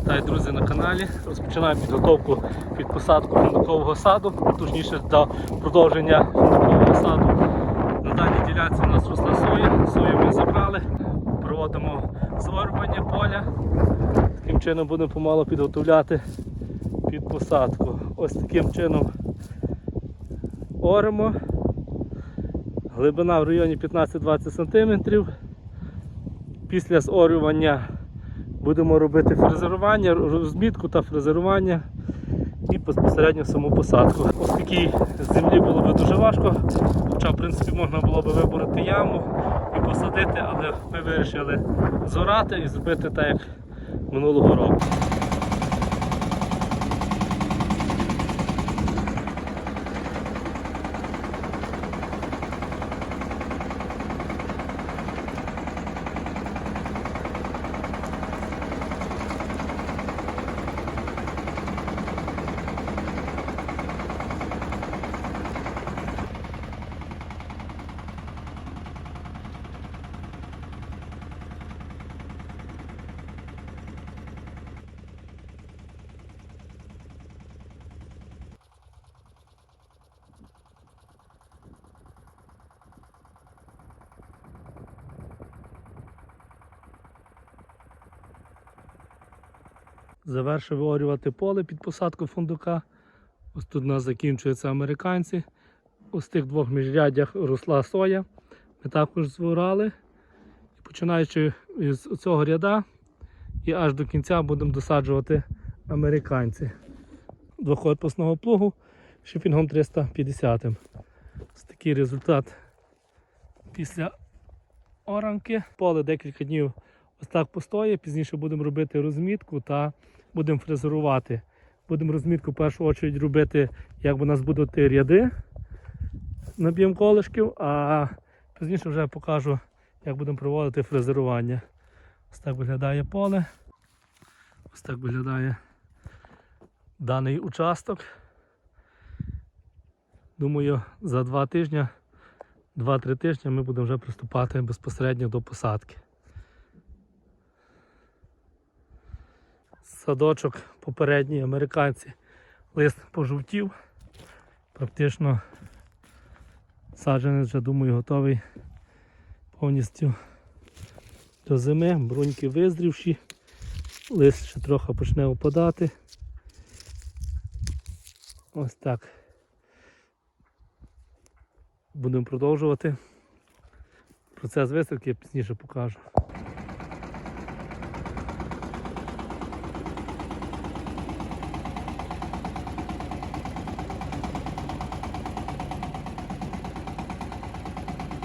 Вітаю, друзі, на каналі. Розпочинаємо підготовку під посадку фундукового саду, точніше до продовження фундукового саду. На даній ділянці у нас росла соя. Сою ми забрали, проводимо зворювання поля. Таким чином будемо помало підготовляти під посадку. Ось таким чином оремо. Глибина в районі 15-20 см. Після зорювання будемо робити фрезерування, розмітку та фрезерування і безпосередньо саму посадку. Такій землі було б дуже важко, хоча в принципі можна було б виборити яму і посадити, але ми вирішили зорати і зробити так, як минулого року. Завершив виорювати поле під посадку фундука. Ось тут у нас закінчуються американці. Ось в тих двох міжряддях росла соя. Ми також зворали. І починаючи з цього ряда і аж до кінця будемо досаджувати американці. Двохкорпусного плугу шифінгом 350. Ось такий результат після оранки. Поле декілька днів ось так постоє. Пізніше будемо робити розмітку та будемо фрезерувати. Будемо розмітку в першу чергу робити, як у нас будуть ті ряди. Наб'ємо колишків, а пізніше вже покажу, як будемо проводити фрезерування. Ось так виглядає поле. Ось так виглядає даний участок. Думаю, за два тижні, 2-3 тижні ми будемо вже приступати безпосередньо до посадки. Садочок попередній американці лист пожовтів. Практично саджанець вже, думаю, готовий повністю до зими. Бруньки визрівші, лист ще трохи почне опадати. Ось так. Будемо продовжувати. Процес висадки я пізніше покажу.